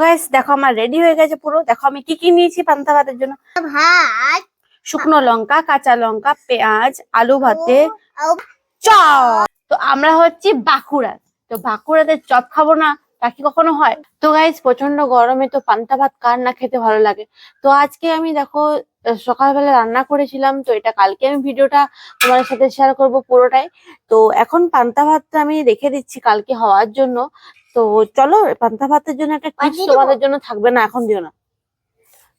Guys দেখো আমার ready হয়ে গেছে পুরো। দেখো আমি কি কি নিয়েছি পান্তা ভাতের জন্য? ভাত। শুকনো লঙ্কা কাঁচা লঙ্কা পেঁয়াজ আলু ভাতে চপ। তো আমরা হচ্ছি বাঁকুড়া। তো বাঁকুড়াতে চপ খাব না? তা কি কখনো হয়? তো গাইজ প্রচণ্ড গরমে তো পান্তা ভাত কার না খেতে ভালো লাগে? তো আজকে আমি দেখো সকালবেলা রান্না করেছিলাম তো এটা কালকে আমি ভিডিওটা তোমার সাথে শেয়ার করব পুরোটাই। তো এখন পান্তা ভাতটা আমি রেখে দিচ্ছি কালকে হওয়ার জন্য। তো চলো পান্তা ভাতের জন্য একটা টিপস তোমাদের জন্য থাকবে না এখন দিও না।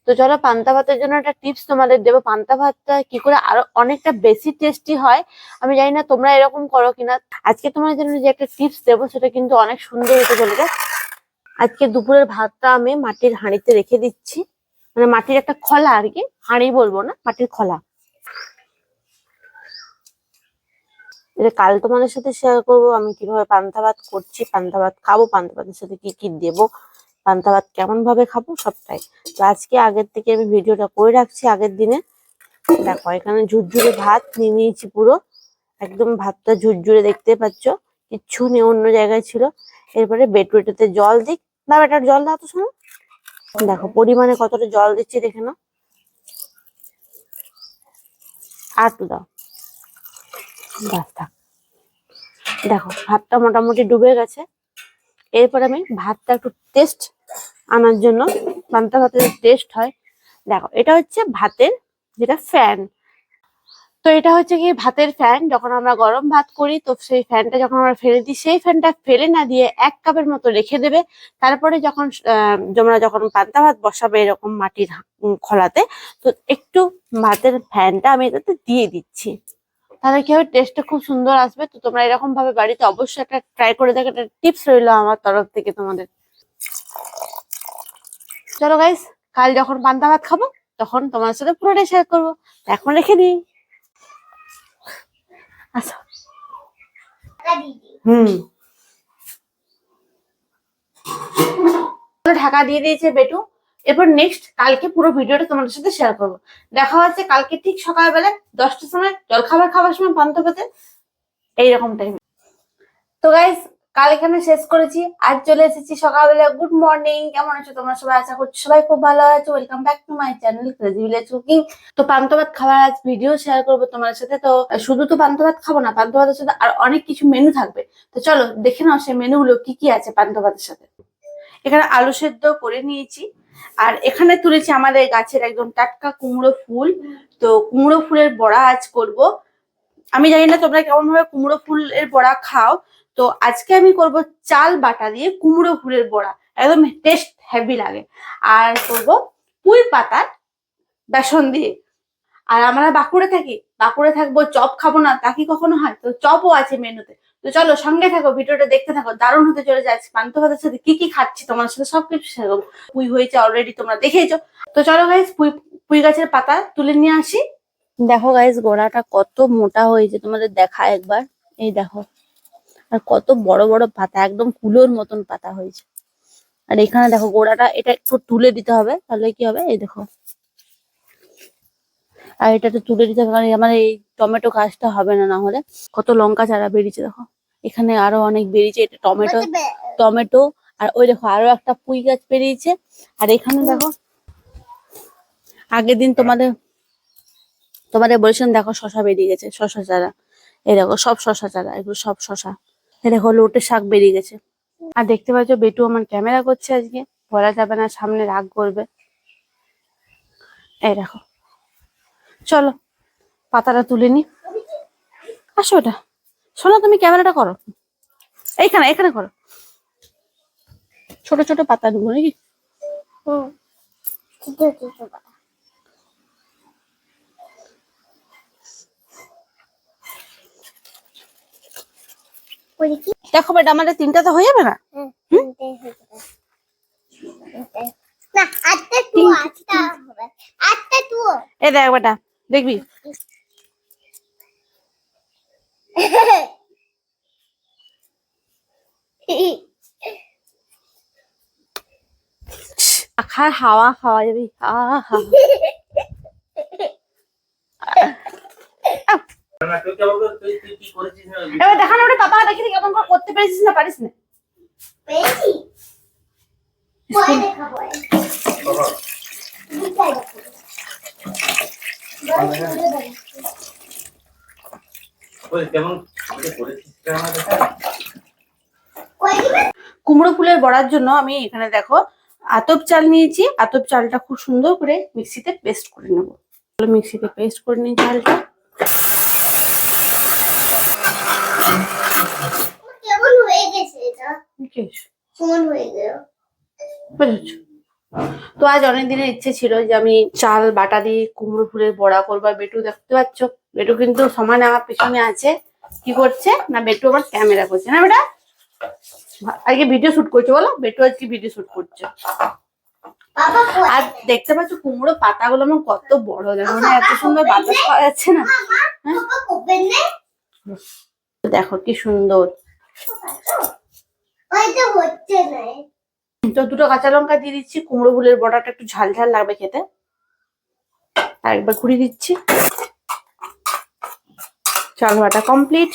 তো চলো পান্তা ভাতের জন্য একটা টিপস তোমাদের দেবো। পান্তা ভাতটা কি করে আরও অনেকটা বেশি টেস্টি হয়, আমি জানি না তোমরা এরকম করো কিনা। আজকে তোমার জন্য যে একটা টিপস দেবো, সেটা কিন্তু অনেক সুন্দর হতে চলেছে। আজকে দুপুরের ভাতটা আমি মাটির হাঁড়িতে রেখে দিচ্ছি। মানে মাটির একটা খলা আর কি, হাঁড়ি বলব না, মাটির খলা। এটা কাল তোমাদের সাথে শেয়ার করব, আমি কীভাবে পান্তা ভাত করছি, পান্তা ভাত খাব, পান্তা ভাতের সাথে কি কি দেবো। পান্তা ভাত কেমন ভাবে খাব সবটাই। তো আজকে আগের থেকে আমি ভিডিওটা করে রাখছি আগের দিনে। দেখো, এখানে ঝুরঝুরে ভাত, নিয়ে নিয়েছি পুরো। একদম ভাতটা ঝুরঝুরে দেখতে পাচ্ছ। কিচ্ছু নেই, অন্য জায়গায় ছিল। এরপরে বেটুয়েটাতে জল দিক না বেটার জল দাও তো শোনো। দেখো, পরিমাণে কতটা জল দিচ্ছি দেখে নাও। একটু দাও। দেখো, ভাতটা মোটামুটি ডুবে গেছে। এরপর আমি ভাতটা একটু টেস্ট আনার জন্য, পান্তা ভাতের টেস্ট হয়। দেখো, এটা হচ্ছে ভাতের যেটা ফ্যান তো এটা হচ্ছে কি ভাতের ফ্যান যখন আমরা গরম ভাত করি, তো সেই ফ্যানটা যখন আমরা ফেলে দিই, সেই ফ্যানটা ফেলে না দিয়ে এক কাপের মতো রেখে দেবে। তারপরে যখন তোমরা যখন পান্তা ভাত বসাবে এরকম মাটির খোলাতে, তো একটু ভাতের ফ্যানটা আমি এটাতে দিয়ে দিচ্ছি। তাহলে কি হবে টেস্টটা খুব সুন্দর আসবে? তো তোমরা এরকম ভাবে বাড়িতে অবশ্যই একটা ট্রাই করে দেখো। একটা টিপস রইল আমার তরফ থেকে তোমাদের। চলো গাইস কাল যখন পান্তা ভাত খাব, তখন তোমার সাথে পুরোটাই শেয়ার করব। এখন রেখে দিই। আচ্ছা হুম। ঢাকা দিয়ে দিয়েছে বেটু। এরপর নেক্সট কালকে পুরো ভিডিওটা তোমাদের সাথে শেয়ার করব। দেখা হচ্ছে কালকে ঠিক সকালবেলা দশটার সময় জলখাবার খাবার সময় পান্তা পেতে এইরকম টাইম তো গাইস কাল এখানে শেষ করেছি। আজ চলে এসেছি সকালবেলা। গুড মর্নিং কেমন আছো তোমরা সবাই? আশা করছ সবাই খুব ভালো আছো। Welcome back to my channel crazy village cooking তো পান্তা ভাত খাবার আজ ভিডিও শেয়ার করব তোমার সাথে। তো শুধু তো পান্তা ভাত খাব না, পান্তা ভাতের সাথে আর অনেক কিছু মেনু থাকবে। তো চলো দেখে নাও সেই মেনুগুলো কি কি আছে পান্তা ভাতের সাথে। এখানে আলু সেদ্ধ করে নিয়েছি। আর এখানে তুলেছি আমাদের গাছের একদম টাটকা কুমড়ো ফুল। তো কুমড়ো ফুলের বড়া আজ করব। আমি জানি না তোমরা কেমন ভাবে কুমড়ো ফুলের বড়া খাও। তো আজকে আমি করব চাল বাটা দিয়ে কুমড়ো ফুলের বড়া। একদম টেস্ট হেভি লাগে। আর করব পুঁই পাতার বেসন দিয়ে। আর আমরা বাঁকুড়ে থাকি বাঁকুড়ে থাকব, চপ খাব না, তা কি কখনো হয়? তো চপও আছে মেনুতে। তো চলো সঙ্গে থাকো, ভিডিওটা দেখতে থাকো। দারুণ হতে চলে যাচ্ছে পান্ত ভাতের সাথে কি কি খাচ্ছি তোমার সাথে সবকিছু করব। পুঁই হয়েছে অলরেডি তোমরা দেখেছ তো চলো গাইজ পুঁই পুঁই গাছের পাতা তুলে নিয়ে আসি। দেখো গাইজ গোড়াটা কত মোটা হয়েছে, তোমাদের দেখা একবার। এই দেখো, আর কত বড় বড় পাতা, একদম কুলোর মতন পাতা হয়েছে। আর এখানে দেখো, গোড়াটা এটা একটু তুলে দিতে হবে, তাহলে কি হবে? এই দেখো। আর এটা তো তুলে দিতে হবে কারণ আমার এই টমেটো গাছটা হবে না না হলে কত লঙ্কা চারা বেরিয়েছে দেখো। এখানে আরও অনেক বেরিয়েছে এটা টমেটো টমেটো আর ওই দেখো আরও একটা পুঁই গাছ বেরিয়েছে। আর এখানে দেখো আগের দিন তোমাদের তোমাদের বলেছিলাম দেখো শশা বেরিয়ে গেছে শশা চারা। এই দেখো সব শশা চারা এগুলো সব শশা। এই দেখো লোটে শাক বেরিয়ে গেছে। আর দেখতে পাচ্ছ বেটু আমার ক্যামেরা করছে আজকে বলা যাবে না সামনে রাগ করবে। এই দেখো। চলো পাতাটা তুলে নি। আসো ওটা শোনো তুমি ক্যামেরাটা করো। এইখানে এখানে করো। ছোট ছোট পাতা নেব নাকি? দেখো বেটা আমাদের তিনটা তো হয়ে যাবে না? হয়ে। এ দেখ বেটা দেখবি? আখার হাওয়া খাওয়া যাবি। আহা করেছিস না? এবার দেখানো ওটা পাপা দেখি কেমন করে করতে পেরেছিস না পারিস না। পেয়েছি কুমড়ো ফুলের বড়ার জন্য আমি এখানে দেখো আতপ চাল নিয়েছি। আতপ চালটা খুব সুন্দর করে মিক্সিতে পেস্ট করে নেব। মিক্সিতে পেস্ট করে নিই চালটা। কেমন হয়ে গেছে এটা? বুঝেছ? কেমন হয়ে গেল? বুঝেছ? তো আজ অনেক দিনের ইচ্ছে ছিল যে আমি চাল, বাটা দিয়ে কুমড়ো ফুলের বড়া করব। বেটু দেখতে পাচ্ছ, বেটু কিন্তু সমানে আমার পিছনে আছে। কি করছে? না, বেটু আবার ক্যামেরা করছে। না, বেটা? আজকে ভিডিও শুট করছে, বলো? বেটু আজকে ভিডিও শুট করছে। আর দেখতে পাচ্ছ কুমড়ো পাতাগুলো আমার কত বড়। দেখো না এত সুন্দর বাতাস পাওয়া যাচ্ছে না। হ্যাঁ? দেখো কি সুন্দর। হচ্ছে না। তো দুটো কাঁচা লঙ্কা দিয়ে দিচ্ছি, কুমড়ো ফুলের বড়াটা একটু ঝাল ঝাল লাগবে খেতে। আর একবার ঘুরিয়ে দিচ্ছি। চাল বাটা কমপ্লিট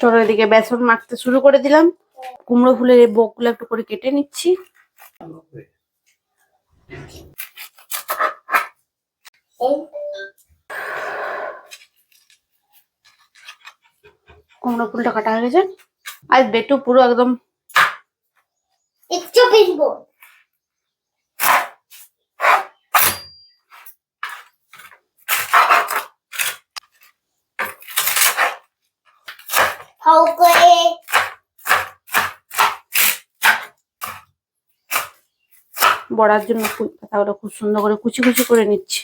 চলো এদিকে বেসন মাখতে শুরু করে দিলাম। কুমড়ো ফুলের এই বোকগুলো একটু করে কেটে নিচ্ছি। কুমড়ো ফুলটা কাটা হয়ে গেছে। আর বেটু পুরো একদম একটু পিনবো হাউ করে বড়ার জন্য পাতাগুলো খুব সুন্দর করে কুচি কুচি করে নিচ্ছি।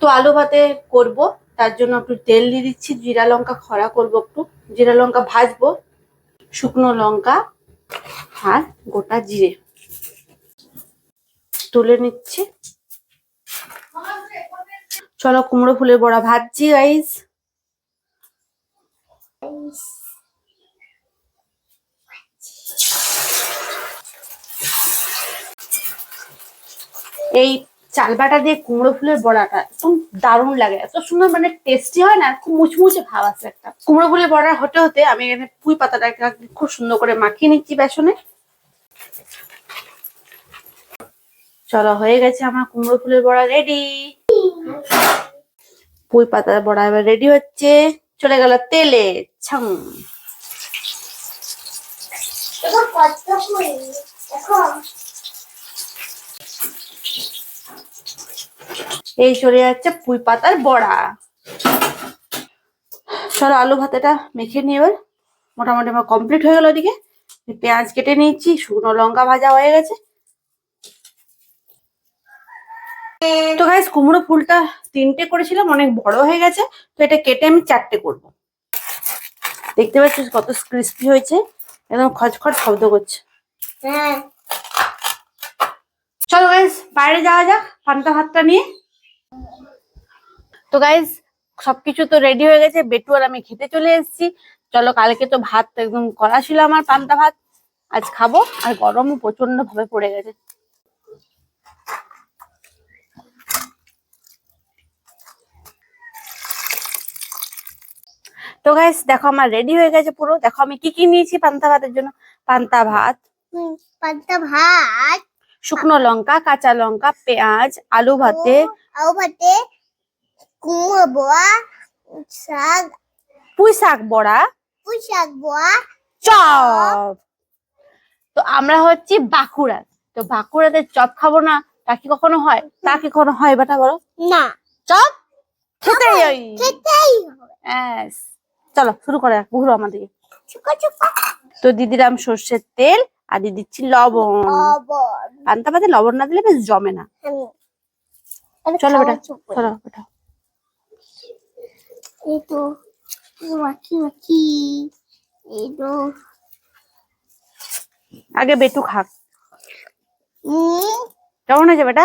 তো আলু ভাতে করব, তার জন্য একটু তেল দিয়ে দিচ্ছি, জিরা লঙ্কা খরা করব একটু, জিরা লঙ্কা ভাজবো শুকনো লঙ্কা আর গোটা জিরে। তুলে নিচ্ছি। চলো কুমড়ো ফুলের বড়া ভাজছি গাইস এই চাল বাটা দিয়ে কুমড়ো ফুলের বড়াটা, একদম দারুণ লাগে। এত সুন্দর মানে টেস্টি হয় না, খুব মুচমুচে ভাব আছে একটা। কুমড়ো ফুলের বড়া হতে হতে আমি এখানে পুঁই পাতাটাকে খুব সুন্দর করে মাখিয়ে নিচ্ছি বেসনে। চলো, হয়ে গেছে আমার কুমড়ো ফুলের বড়া রেডি পুঁই পাতার বড়া এবার রেডি হচ্ছে। চলে গেল তেলে, ছাম। এই চলে যাচ্ছে পুঁই পাতার বড়া। চলো আলু ভাতেটা মেখে নিয়ে এবার। মোটামুটি আমার কমপ্লিট হয়ে গেল ওদিকে। পেঁয়াজ কেটে নিয়েছি শুকনো লঙ্কা ভাজা হয়ে গেছে। তো গাইস কুমড়ো ফুলটা তিনটে করেছিলাম অনেক বড় হয়ে গেছে। তো এটা কেটে আমি চারটে করব। দেখতে পাচ্ছিস কত ক্রিস্পি হয়েছে একদম খচখচ শব্দ করছে। হ্যাঁ। চলো গাইজ বাইরে যাওয়া যাক পান্তা ভাতটা নিয়ে। তো গাইজ সবকিছু তো রেডি হয়ে গেছে। বেটু আর আমি খেতে চলে এসেছি। চলো কালকে তো ভাত একদম করা ছিল আমার পান্তা ভাত। আজ খাব। আর গরমও প্রচণ্ড ভাবে পড়ে গেছে। তো গাইস দেখো আমার রেডি হয়ে গেছে পুরো। দেখো আমি কি কি নিয়েছি পান্তা ভাতের জন্য? পান্তা ভাত। পান্তা ভাত। শুকনো লঙ্কা কাঁচা লঙ্কা পেঁয়াজ আলু ভাতে। আলু ভাতে কুমড়ো বোয়া শাক। পুঁই শাক বড়া। পুঁই শাক বড়া চপ। তো আমরা হচ্ছি বাঁকুড়া। তো বাঁকুড়াতে চপ খাব না তা কি কখনো হয়? তা কি কখনো হয় বেটা বলো? না। চপ? খেতে যাই খেতেই চলো শুরু করে ঘুরো আমাদেরকে চুকা চুকা তো দিদিরাম সর্ষের তেল আর দিয়ে দিচ্ছি লবণ। পান্তা পাতে লবণ না দিলে বেশ জমে না। চলো বেটা চলো বেটা। এই তো মাখি মাখি। এই তো। আগে বেটু খাক। উম, কেমন হয়েছে বেটা?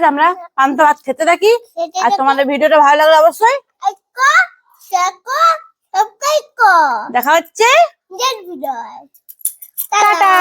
গাইজ আমরা পান্ত ভাত খেতে থাকি। আর তোমাদের ভিডিওটা ভালো লাগলে অবশ্যই? দেখা হচ্ছে। টাটা।